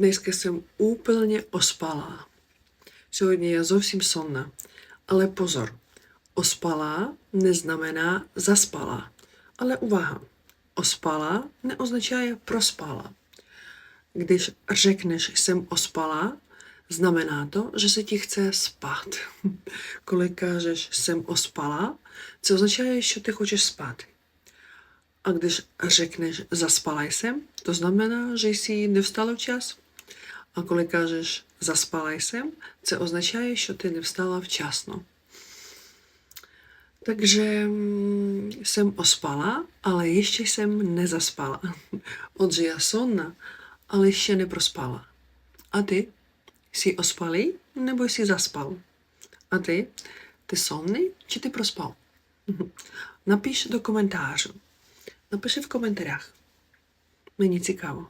Dneska jsem úplně ospalá. Сьогодні я зовсім сонна. Але позор, оспала не знamená заспала. Але увага, оспала не означає проспала. Když řekneš jsem ospala, znamená to, že se ti chce spát. Коли кажеш jsem ospala, це означає, що ти хочеш спати. А když řekneš zaspala jsem, to znamená, že jsi nevstala včas. А коли кажеш заспала jsem, це означає, що ти не встала вчасно. Takže jsem ospala, ale ještě jsem nezaspala. Отже, я сонна, але ще не проспала. А ти? Сі оспалий, nebo сі заспал? А ти? Ти сонний чи ти проспав? Напиш до коментарю. Напиши в коментарях. Мені цікаво.